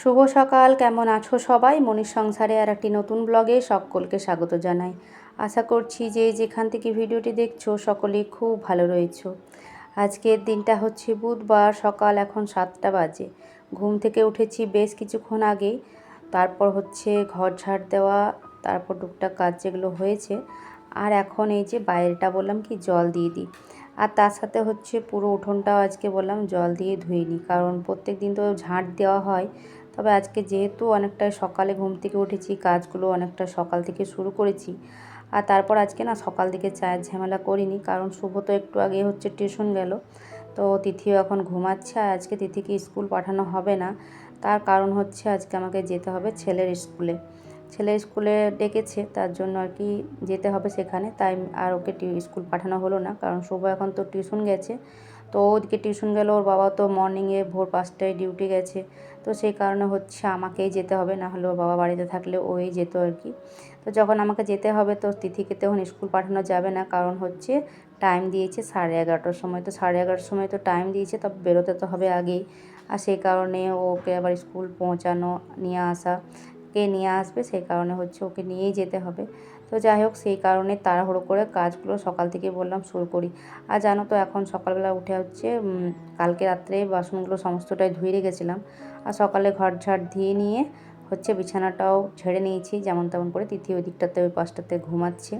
শুভ সকাল, কেমন আছো সবাই? মনির সংসারে আর একটি নতুন ব্লগে সকলকে স্বাগত জানাই। আশা করছি যে যেখান থেকে ভিডিওটি দেখছ সকলেই খুব ভালো রয়েছো। আজকের দিনটা হচ্ছে বুধবার, সকাল এখন সাতটা বাজে। ঘুম থেকে উঠেছি বেশ কিছুক্ষণ আগেই তারপর হচ্ছে ঘর ঝাড় দেওয়া, তারপর টুকটাক কাজ যেগুলো হয়েছে। আর এখন এই যে বাইরেটা বললাম কি, জল দিয়ে দিই। আর তার সাথে হচ্ছে পুরো উঠোনটাও আজকে বললাম জল দিয়ে ধুয়ে নিই। কারণ প্রত্যেক দিন তো ঝাঁট দেওয়া হয় তবে আজকে যেহেতু অনেকটা সকালে ঘুম থেকে উঠেছি, কাজগুলো অনেকটা সকাল থেকে শুরু করেছি। আর তারপর আজকে না সকাল দিকে চায়ের ঝামেলা করিনি, কারণ শুভ তো একটু আগে হচ্ছে টিউশন গেল। তো তিথিও এখন ঘুমাচ্ছে আর আজকে তিথিকে স্কুল পাঠানো হবে না। তার কারণ হচ্ছে আজকে আমাকে যেতে হবে ছেলের স্কুলে। ছেলের স্কুলে ডেকেছে, তার জন্য আর কি যেতে হবে সেখানে। তাই আর ওকে স্কুল পাঠানো হলো না, কারণ শুভ এখন তো টিউশন গেছে। তো ওদিকে টিউশন গেল, ওর বাবা তো মর্নিংয়ে ভোর পাঁচটায় ডিউটি গেছে। তো সেই কারণে হচ্ছে আমাকেই যেতে হবে, না হলে ওর বাবা বাড়িতে থাকলে ওই যেত আর কি। তো যখন আমাকে যেতে হবে তো তিথিকে তখন স্কুল পাঠানো যাবে না, কারণ হচ্ছে টাইম দিয়েছে সাড়ে এগারোটার সময়। তো সাড়ে এগারোটার সময় তো টাইম দিয়েছে তবে বেরোতে তো হবে আগেই। আর সেই কারণে ওকে আবার স্কুল পৌঁছানো, নিয়ে আসা, কে নিয়ে আসবে সেই কারণে হচ্ছে ওকে নিয়েই যেতে হবে। তো যাই হোক, সেই কারণে তাড়াহুড়ো করে কাজগুলো সকাল থেকে বললাম শুরু করি। আর জানো তো, এখন সকালবেলা উঠে হচ্ছে কালকে রাত্রে বাসনগুলো সমস্তটাই ধুয়ে রেখেছিলাম। আর সকালে ঘর ঝাড় দিয়ে নিয়ে হচ্ছে বিছানাটাও ঝেড়ে নিয়েছি, যেমন তেমন করে তৃতীয় দিকটাতে, ওই পাশটাতে ঘুমাচ্ছে।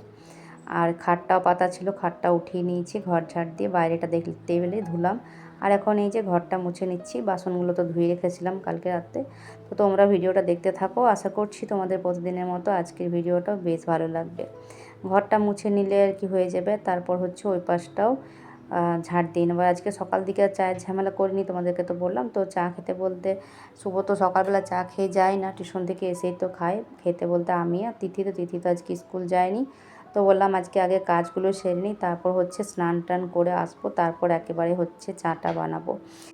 আর খাটটাও পাতা ছিল, খাটটা উঠিয়ে নিয়েছি, ঘর ঝাড় দিয়ে বাইরেটা দেখতে পেলে ধুলাম। আর এখন এই যে ঘরটা মুছে নিচ্ছি, বাসনগুলো তো ধুয়ে রেখেছিলাম কালকে রাতে তো তোমরা ভিডিওটা দেখতে থাকো, আশা করছি তোমাদের প্রতিদিনের মতো আজকের ভিডিওটাও বেশ ভালো লাগবে। ঘরটা মুছে নিলে আর কি হয়ে যাবে, তারপর হচ্ছে ওই পাশটাও ঝাড় দিয়ে নেব। আজকে সকাল দিকে চায়ের ঝামেলা করিনি, তোমাদেরকে তো বললাম। তো চা খেতে বলতে, শুভ তো সকালবেলা চা খেয়ে যায় না, টিউশন থেকে এসেই তো খায়। খেতে বলতে আমি আর তিথি তো তিথি তো আজকে স্কুল যায়নি। তো বললাম, আজকে আগে কাজগুলো সেরে নিই, তারপর হচ্ছে স্নান টান করে আসব, তারপর একেবারে হচ্ছে চাটা বানাবো।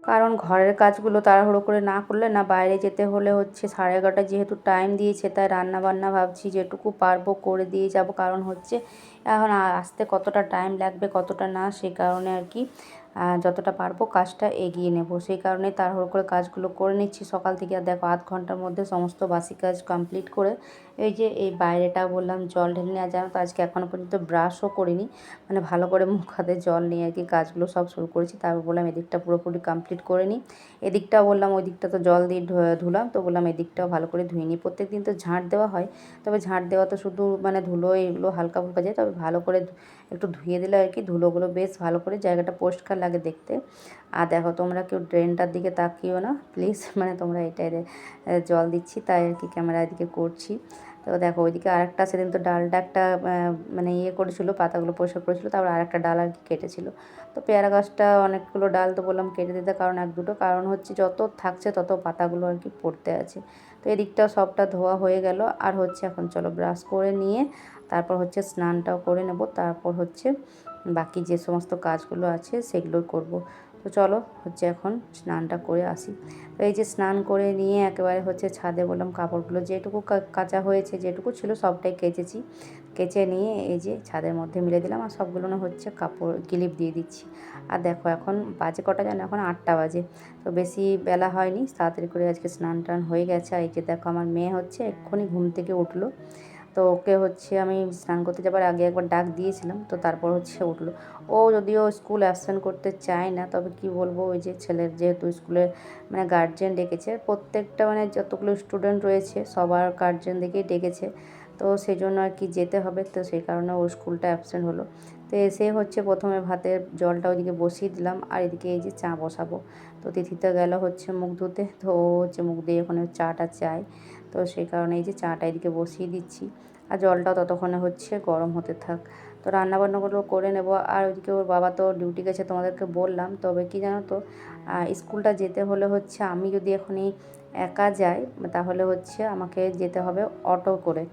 কারণ ঘরের কাজগুলো তাড়াহুড়ো করে না করলে না, বাইরে যেতে হলে হচ্ছে সাড়ে এগারোটা যেহেতু টাইম দিয়েছে, তাই রান্না বান্না ভাবছি যেটুকু পারব করে দিয়ে যাব। কারণ হচ্ছে এখন আসতে কতটা টাইম লাগবে, কতটা না সেই কারণে আর কি যতটা পারব কাজটা এগিয়ে নেব। সেই কারণে তাড়াহুড়ো করে কাজগুলো করে নিচ্ছি। সকাল থেকে আর দেখো, আধ ঘণ্টার মধ্যে সমস্ত বাসি কাজ কমপ্লিট করে এই যে এই বাইরেটা বললাম, জল ঢেলে নেওয়া জানো তো আজকে এখনও পর্যন্ত ব্রাশও করিনি। মানে ভালো করে মুখ হাতে জল নিয়ে আর কি কাজগুলো সব শুরু করেছি, তারপর বললাম এদিকটা পুরোপুরি কমপ্লিট করে নিই এদিকটাও বললাম ওই দিকটা তো জল দিয়ে ধুলাম, তো বললাম এদিকটাও ভালো করে ধুয়ে নিই প্রত্যেক দিন তো ঝাঁট দেওয়া হয়, তবে ঝাঁট দেওয়া তো শুধু মানে ধুলো এগুলো হালকা ফুলকা যায়, তবে ভালো করে একটু ধুয়ে দিলে আর কি ধুলোগুলো বেশ ভালো করে জায়গাটা পরিষ্কার লাগে দেখতে। আর দেখো তোমরা কেউ ড্রেনটার দিকে তাকিও না প্লিজ মানে তোমরা এটাই জল দিচ্ছি, তাই আর কি ক্যামেরা এদিকে করছি। তো দেখো ওইদিকে আরেকটা সেদিন তো ডালটা একটা মানে ইয়ে করেছিল, পাতাগুলো পরিষ্কার করেছিল, তারপর আরেকটা ডাল আর কি কেটেছিল। তো পেয়ারা গাছটা অনেকগুলো ডাল তো বললাম কেটে দিতে কারণ এক দুটো, কারণ হচ্ছে যত থাকছে তত পাতাগুলো আর কি পড়তে আছে। তো এদিকটাও সবটা ধোয়া হয়ে গেল, আর হচ্ছে এখন চলো ব্রাশ করে নিয়ে তারপর হচ্ছে স্নানটাও করে নেব, তারপর হচ্ছে বাকি যে সমস্ত কাজগুলো আছে সেগুলো করব। তো চলো হচ্ছে এখন স্নানটা করে আসি। তো এই যে স্নান করে নিয়ে একেবারে হচ্ছে ছাদে বললাম কাপড়গুলো যেটুকু কাঁচা হয়েছে যেটুকু ছিল সবটাই কেচেছি। কেচে নিয়ে এই যে ছাদের মধ্যে মিলে দিলাম আর সবগুলো হচ্ছে কাপড় ক্লিপ দিয়ে দিচ্ছি। আর দেখো এখন বাজে কটা জানো? এখন আটটা বাজে। তো বেশি বেলা হয়নি, তাড়াতাড়ি করে আজকে স্নান টান হয়ে গেছে। আর এই যে দেখো আমার মেয়ে হচ্ছে এক্ষুনি ঘুম থেকে উঠল। তো ওকে হচ্ছে আমি স্নান করতে যাবার আগে একবার ডাক দিয়েছিলাম, তো তারপর হচ্ছে উঠল। ও যদিও স্কুল অ্যাবসেন্ট করতে চায় না, তবে কি বলব, ওই যে ছেলের যেহেতু স্কুলে মানে গার্জেন ডেকেছে, প্রত্যেকটা মানে যতগুলো স্টুডেন্ট রয়েছে সবার গার্জেন দেখেই ডেকেছে, তো সেই জন্য আর কি যেতে হবে, তো সেই কারণে ও স্কুলটা অ্যাবসেন্ট হলো। তো এসে হচ্ছে প্রথমে ভাতের জলটা ওইদিকে বসিয়ে দিলাম, আর এদিকে এই যে চা বসাবো। তো তিথিতে গেল হচ্ছে মুখ ধুতে, তো ও হচ্ছে মুখ দিয়ে ওখানে চাটা চায়। তো সেই কারণে এই যে চাটা এদিকে বসিয়ে দিচ্ছি। আর জলটাও ততক্ষণে হচ্ছে গরম হতে থাক। তো রান্নাবান্নাগুলো করে নেব। আর ওইদিকে ওর বাবা তো ডিউটি গেছে তোমাদেরকে বললাম। তবে কি জানো তো স্কুলটা যেতে হলে হচ্ছে আমি যদি এখনই একা যাই, তাহলে হচ্ছে আমাকে যেতে হবে অটো করে।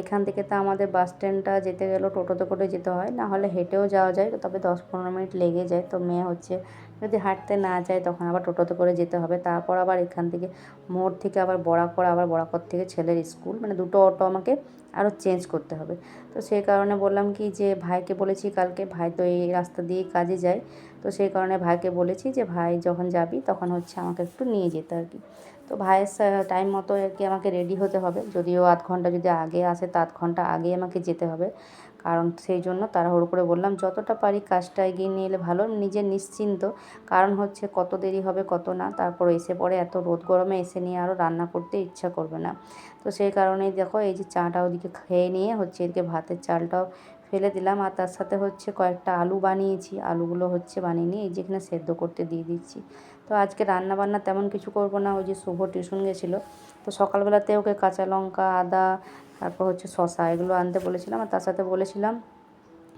এখান থেকে তো আমাদের বাস স্ট্যান্ডটা যেতে গেলেও টোটোতে করে যেতে হয়। না হলে হেঁটেও যাওয়া যায়। তবে দশ পনেরো মিনিট লেগে যায়। তো মেয়ে হচ্ছে যদি হাঁটতে না যায় তখন আবার টোটোতে করে যেতে হবে। তারপর আবার এখান থেকে মোড় থেকে আবার বড়াকর আবার বড়াকর থেকে ছেলের স্কুল। মানে দুটো অটো আমাকে আরও চেঞ্জ করতে হবে। তো সেই কারণে বললাম কি যে ভাইকে বলেছি কালকে, ভাই তো এই রাস্তা দিয়ে কাজে যায়। তো তো সেই কারণে ভাইকে বলেছি যে ভাই যখন যাবি তখন হচ্ছে আমাকে একটু নিয়ে যেতে আর কি। তো ভাইয়ের টাইম মতো আর কি আমাকে রেডি হতে হবে। যদিও আধ ঘণ্টা যদি আগে আসে, তো আধ ঘণ্টা আগে আমাকে যেতে হবে। কারণ সেই জন্য তাড়াহুড়ো করে বললাম, যতটা পারি কাজটা এগিয়ে নিয়ে এলে ভালো নিজের নিশ্চিন্ত। কারণ হচ্ছে কত দেরি হবে, কত না। তারপর এসে পরে এত রোদ গরমে এসে নিয়ে আরও রান্না করতে ইচ্ছা করবে না। তো সেই কারণেই দেখো, এই যে চাটা ওদিকে খেয়ে নিয়ে হচ্ছে এদিকে ভাতের চালটাও ফেলে দিলাম। আর তার সাথে হচ্ছে কয়েকটা আলু বানিয়েছি। আলুগুলো হচ্ছে বানিয়ে নিয়ে এই যেখানে সেদ্ধ করতে দিয়ে দিচ্ছি। তো আজকে রান্না বান্না তেমন কিছু করব না। ওই যে শুভ টিউশন গেছিল। তো সকালবেলাতে ওকে কাঁচা লঙ্কা, আদা তারপর হচ্ছে শশা এগুলো আনতে বলেছিলাম আর তার সাথে বলেছিলাম,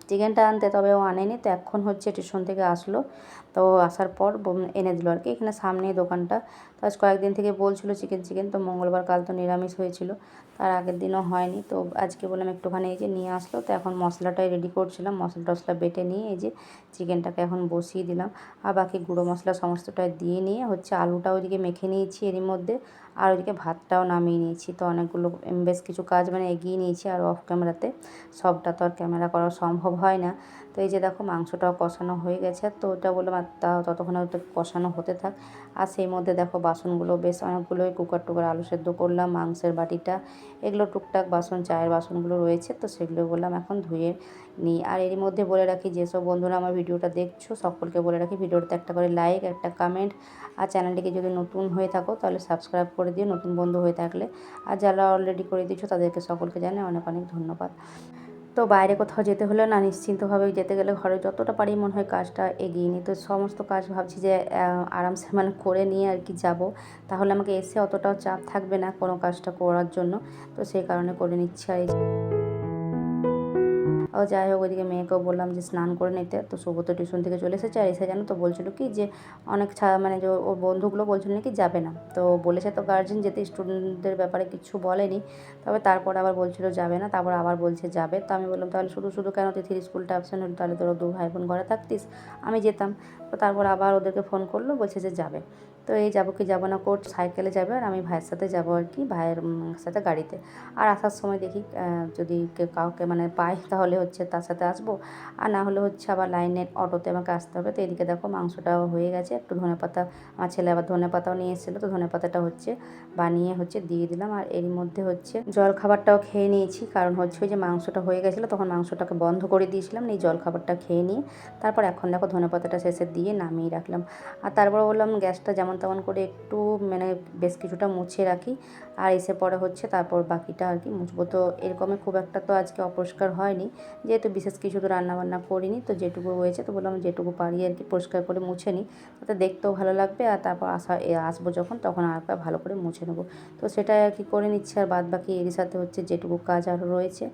চিকেনটা আনতে, তবে ও আনেনি, তো এখন হচ্ছে টিউশন থেকে আসলো। তো আসার পর এনে দিল আর কি, এখানে সামনেই দোকানটা। তো আজ কয়েকদিন থেকে বলছিলো চিকেন চিকেন, তো মঙ্গলবার কাল তো নিরামিষ হয়েছিল। তার আগের দিনও হয়নি। তো আজকে বললাম একটুখানি এই যে নিয়ে আসলো, তো এখন মশলাটাই রেডি করছিলাম। মশলা টশলা বেটে নিয়ে এই যে চিকেনটাকে এখন বসিয়ে দিলাম। আর বাকি গুঁড়ো মশলা সমস্তটাই দিয়ে নিয়ে হচ্ছে আলুটা ওইদিকে মেখে নিয়েছি এরই মধ্যে। আর ওইদিকে ভাতটাও নামিয়ে নিয়েছি। তো অনেকগুলো বেশ কিছু কাজ মানে এগিয়ে নিয়েছি আর অফ ক্যামেরাতে সবটা তো আর ক্যামেরা করা সম্ভব হয় না। তো এই যে দেখো মাংসটাও কষানো হয়ে গেছে, তো ওটা বললাম ততক্ষণে ওটা কষানো হতে থাক। আর সেই মধ্যে দেখো বাসনগুলো, বেশ অনেকগুলোই কুকার টুকার আলু সেদ্ধ করলাম, মাংসের বাটিটা, এগুলো টুকটাক বাসন, চায়ের বাসনগুলো রয়েছে, তো সেগুলো বললাম এখন ধুয়ে নিই। আর এর মধ্যে বলে রাখি যেসব বন্ধুরা আমার ভিডিওটা দেখছ, সকলকে বলে রাখি, ভিডিওটাতে একটা করে লাইক একটা কমেন্ট আর চ্যানেলটিকে যদি নতুন হয়ে থাকো, তাহলে সাবস্ক্রাইব করে দিও, নতুন বন্ধু হয়ে থাকলে। আর যারা অলরেডি করে দিচ্ছ তাদেরকে সকলকে জানাই অনেক অনেক ধন্যবাদ। তো বাইরে কোথাও যেতে হলে না নিশ্চিন্তভাবে যেতে গেলে ঘরে যতটা পারি মনে হয় কাজটা এগিয়ে নিই। তো সমস্ত কাজ ভাবছি যে আরামসে মানে করে নিয়ে আর কি যাব। তাহলে আমাকে এসে অতটাও চাপ থাকবে না কোনো কাজটা করার জন্য। তো সেই কারণে করে নিচ্ছি আর ও যাই হোক, ওইদিকে মেয়েকেও বললাম যে স্নান করে নিতে। তো সুব্রত টিউশন থেকে চলে এসেছে। আর এসে জানো তো বলছিল কি যে, অনেক ছাড়া মানে যে ওর বন্ধুগুলো বলছিল নাকি যাবে না। তো বলেছে তো গার্জেন যেতে স্টুডেন্টদের ব্যাপারে কিছু বলেনি। তবে তারপর আবার বলছিল যাবে না, তারপর আবার বলছে যাবে। তো আমি বললাম, তাহলে শুধু শুধু কেন তিথির স্কুলটা অ্যাবসেন্ট হলো? তাহলে তোর দু ভাই বোন ঘরে থাকতিস, আমি যেতাম। তো তারপর আবার ওদেরকে ফোন করল, বলছে যে যাবে। তো এই যাব কি যাব না, কোর্ট সাইকেলে যাবে আর আমি ভাইয়ের সাথে যাব আর কি, ভাইয়ের সাথে গাড়িতে। আর আসার সময় দেখি যদি কেউ কাউকে মানে পাই তাহলে হচ্ছে তার সাথে আসব। আর না হলে হচ্ছে আবার লাইনের অটোতে আমাকে আসতে হবে। তো এদিকে দেখো মাংসটাও হয়ে গেছে। একটু ধনে পাতা আমার ছেলে আবার ধনে পাতাও নিয়ে এসেছিল। তো ধনে পাতাটা হচ্ছে বানিয়ে হচ্ছে দিয়ে দিলাম। আর এর মধ্যে হচ্ছে জল খাবারটাও খেয়ে নিয়েছি। কারণ হচ্ছে ওই যে মাংসটা হয়ে গেছিল, তখন মাংসটাকে বন্ধ করে দিয়েছিলাম। এই জল খাবারটা খেয়ে নিয়ে তারপর এখন দেখো ধনে পাতাটা শেষে দিয়ে নামিয়ে রাখলাম। আর তারপর বললাম গ্যাসটা যেমন তেমন করে একটু মানে বেশ কিছুটা মুছে রাখি। আর এসে পরে হচ্ছে তারপর বাকিটা আর কি মুছবো। তো এরকমই খুব একটা তো আজকে অপরিষ্কার হয়নি। যেহেতু বিশেষ কিছু তো রান্নাবান্না করিনি, তো যেটুকু রয়েছে তো বললাম যেটুকু পারি আর কি পরিষ্কার করে মুছে নিই। তাতে দেখতেও ভালো লাগবে আর তারপর আসা আসব যখন, তখন আর ভালো করে মুছে নেব। তো সেটাই আর কি করে নিচ্ছে আর বাদ বাকি এর সাথে হচ্ছে যেটুকু কাজ আরও রয়েছে।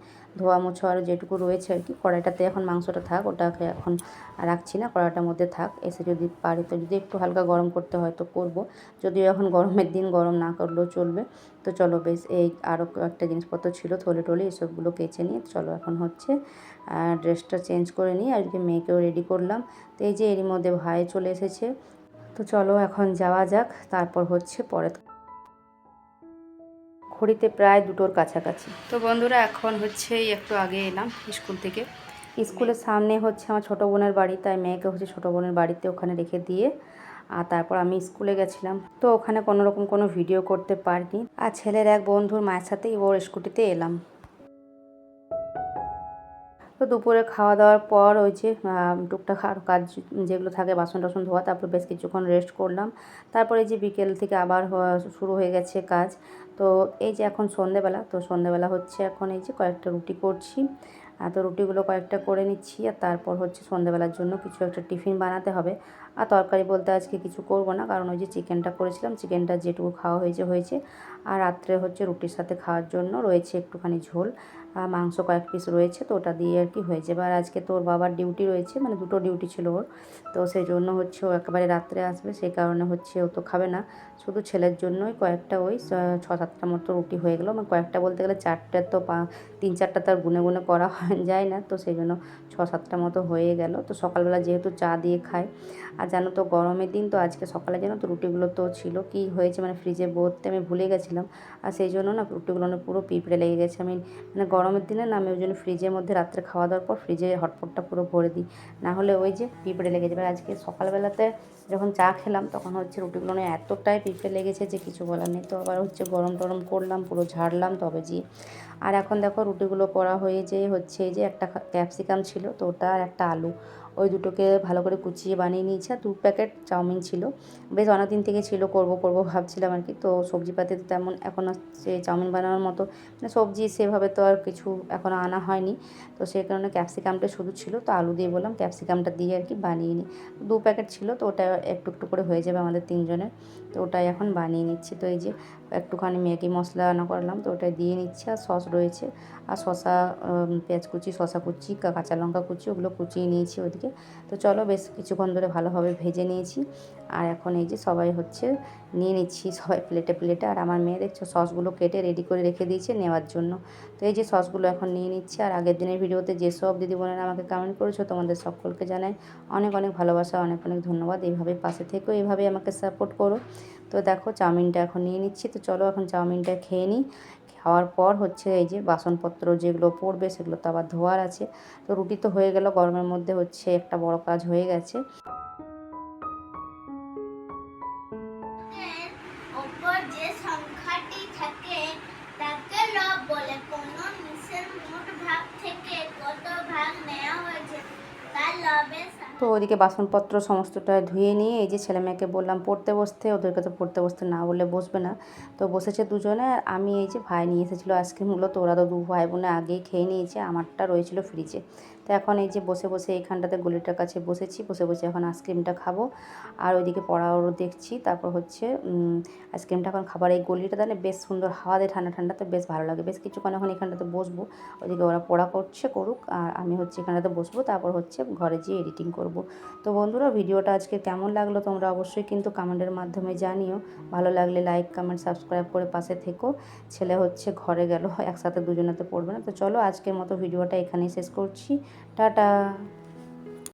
ধোয়া মোছা আরও যেটুকু রয়েছে আর কি, কড়াইটাতে এখন মাংসটা থাক, ওটাকে এখন রাখছি না, কড়াইটার মধ্যে থাক, এসে যদি পারি তো, যদি একটু হালকা গরম করতে হয় তো করব, যদিও এখন গরমের দিন, গরম না করলেও চলবে, তো চলো বেশ, এই আরও একটা জিনিসপত্র ছিল, থলে টলে এসবগুলো কেচে নিয়ে, চলো এখন হচ্ছে ড্রেসটা চেঞ্জ করে নিই আর কি মেয়েকেও রেডি করলাম, তো এই যে এরই মধ্যে ভাই চলে এসেছে, তো চলো এখন যাওয়া যাক, তারপর হচ্ছে পরে ঘড়িতে প্রায় দুটোর কাছাকাছি। তো বন্ধুরা এখন হচ্ছে একটু আগে এলাম স্কুল থেকে। স্কুলের সামনে হচ্ছে আমার ছোটো বোনের বাড়ি তাই মেয়েকে হচ্ছে ছোটো বোনের বাড়িতে ওখানে রেখে দিয়ে আর তারপর আমি স্কুলে গেছিলাম। তো ওখানে কোনো রকম কোনো ভিডিও করতে পারিনি। আর ছেলের এক বন্ধুর মায়ের সাথেই ওর স্কুটিতে এলাম। তো দুপুরে খাওয়া দাওয়ার পর ওই যে টুকটাক আর কাজ যেগুলো থাকে বাসন টাসন ধোয়া তারপর বেশ কিছুক্ষণ রেস্ট করলাম। তারপরে যে বিকেল থেকে আবার শুরু হয়ে গেছে কাজ। তো এই যে এখন সন্ধেবেলা, তো সন্ধেবেলা হচ্ছে এখন এই যে কয়েকটা রুটি করছি। তো রুটিগুলো কয়েকটা করে নিচ্ছি আর তারপর হচ্ছে সন্ধেবেলার জন্য কিছু একটা টিফিন বানাতে হবে। আর তরকারি বলতে আজকে কিছু করব না, কারণ ওই যে চিকেনটা করেছিলাম, চিকেনটা যেটুকু খাওয়া হয়েছে হয়েছে। আর রাত্রে হচ্ছে রুটির সাথে খাওয়ার জন্য রয়েছে একটুখানি ঝোল। মাংস কয়েক পিস রয়েছে, তো ওটা দিয়ে আর কি হয়েছে এবার আজকে তোর বাবার ডিউটি রয়েছে মানে দুটো ডিউটি ছিল ওর। তো সেই জন্য হচ্ছে ও একেবারে রাত্রে আসবে, সেই কারণে হচ্ছে ও তো খাবে না। শুধু ছেলের জন্যই কয়েকটা ওই ছ সাতটা মতো রুটি হয়ে গেলো। মানে কয়েকটা বলতে গেলে চারটে তো পা, তিন চারটা তার গুনে গুনে করা যায় না। তো সেই জন্য ছ সাতটা মতো হয়ে গেল। তো সকালবেলা যেহেতু চা দিয়ে খায়। আর জানো তো গরমের দিন তো আজকে সকালে জানো তো রুটিগুলো তো ছিল। কি হয়েছে মানে ফ্রিজে ভরতে আমি ভুলে গেছিলাম। আর সেই জন্য না রুটিগুলো পুরো পিঁপড়ে লেগে গেছে। আমি মানে গরমের দিনে না আমি ওই জন্য ফ্রিজের মধ্যে রাত্রে খাওয়া দাওয়ার পর ফ্রিজে হটপটটা পুরো ভরে দিই। না হলে ওই যে পিঁপড়ে লেগে যাবে। আজকে সকালবেলাতে যখন চা খেলাম, তখন হচ্ছে রুটিগুলো নিয়ে এতটাই পিঁপড়ে লেগেছে যে কিছু বলার নেই। তো আবার হচ্ছে গরম টরম করলাম, পুরো ঝাড়লাম, তবে যেয়ে। আর এখন দেখো রুটিগুলো করা হয়ে যে হচ্ছে যে একটা ক্যাপসিকাম ছিল, তো ওটা আর একটা আলু। ওই দুটোকে ভালো করে কুচিয়ে বানিয়ে নিয়েছি আর দু প্যাকেট চাউমিন ছিল। বেশ অনেকদিন থেকে ছিল, করব করব ভাবছিলাম আর কি। তো সবজিপাতি তো তেমন এখন হচ্ছে চাউমিন বানানোর মতো মানে সবজি সেভাবে তো আর কিছু এখনও আনা হয়নি। তো সেই কারণে ক্যাপসিকামটা শুধু ছিল, তো আলু দিয়ে বললাম ক্যাপসিকামটা দিয়ে আর কি বানিয়ে নিই দু প্যাকেট ছিল, তো ওটা একটু একটু করে হয়ে যাবে আমাদের তিনজনের। তো ওটাই এখন বানিয়ে নিচ্ছি। তো এই যে একটুখানি ম্যাগি মশলা রান্না করলাম, তো ওটাই দিয়ে নিচ্ছি। আর সস রয়েছে, আর শশা পেঁয়াজ কুচি শশা কুচি কাঁচা লঙ্কা কুচি, ওগুলো কুচিয়ে নিয়েছি ওদিকে। তো চলো বেশ কিছুক্ষণ ধরে ভালোভাবে ভেজে নিয়েছি। আর এখন এই যে সবাই হচ্ছে নিয়ে নিচ্ছি সবাই প্লেটে প্লেটে। আর আমার মেয়ে দেখছ সসগুলো কেটে রেডি করে রেখে দিয়েছে নেওয়ার জন্য। তো এই যে সসগুলো এখন নিয়ে নিচ্ছি। আর আগের দিনের ভিডিওতে যেসব দিদি বোনেরা আমাকে কমেন্ট করেছ, তোমাদের সকলকে জানাই অনেক অনেক ভালোবাসা, অনেক অনেক ধন্যবাদ। এইভাবে পাশে থেকেও এইভাবে আমাকে সাপোর্ট করো। তো দেখো চাউমিনটা এখন নিয়ে নিচ্ছি। তো চলো এখন চাউমিনটা খেয়ে নিই। খাওয়ার পর হচ্ছে এই যে বাসনপত্র যেগুলো পড়বে সেগুলো তো আবার ধোয়ার আছে। তো রুটি তো হয়ে গেল, গরমের মধ্যে হচ্ছে একটা বড় কাজ হয়ে গেছে। লবের তো ওদিকে বাসনপত্র সমস্তটা ধুয়ে নিয়ে এই যে ছেলে মেয়েকে বললাম, পড়তে বসতে, ওদেরকে তো পড়তে বসতে না বললে বসবে না। তো বসেছে দুজনে, আর আমি এই যে ভাই নিয়ে এসেছিল আইসক্রিমগুলো তো ওরা তো দু ভাই বোনে আগেই খেয়ে নিয়েছে, আমারটা রয়েছিল ফ্রিজে তো এখন এই যে বসে বসে এইখানটাতে গলিটার কাছে বসেছি, বসে বসে এখন আইসক্রিমটা খাব। আর ওইদিকে পড়াও দেখছি, তারপর হচ্ছে আইসক্রিমটা এখন খাবার। এই গলিটা তাহলে বেশ সুন্দর, হাওয়া দেয় ঠান্ডা ঠান্ডাতে বেশ ভালো লাগে। বেশ কিছুক্ষণ এখন এখানটাতে বসবো। ওইদিকে ওরা পড়া করছে করুক, আর আমি হচ্ছে এখানটাতে বসবো। তারপর হচ্ছে ঘরে যেয়ে এডিটিং করব। তো বন্ধুরা, ভিডিওটা আজকে কেমন লাগল তোমরা অবশ্যই কিন্তু কমেন্টের মাধ্যমে জানিও। ভালো লাগলে লাইক কমেন্ট সাবস্ক্রাইব করে পাশে থেকো। ছেলে হচ্ছে ঘরে গেল, একসাথে দুজনেতে পড়বে না। তো চলো আজকের মতো ভিডিওটা এখানেই শেষ করছি। 哒哒。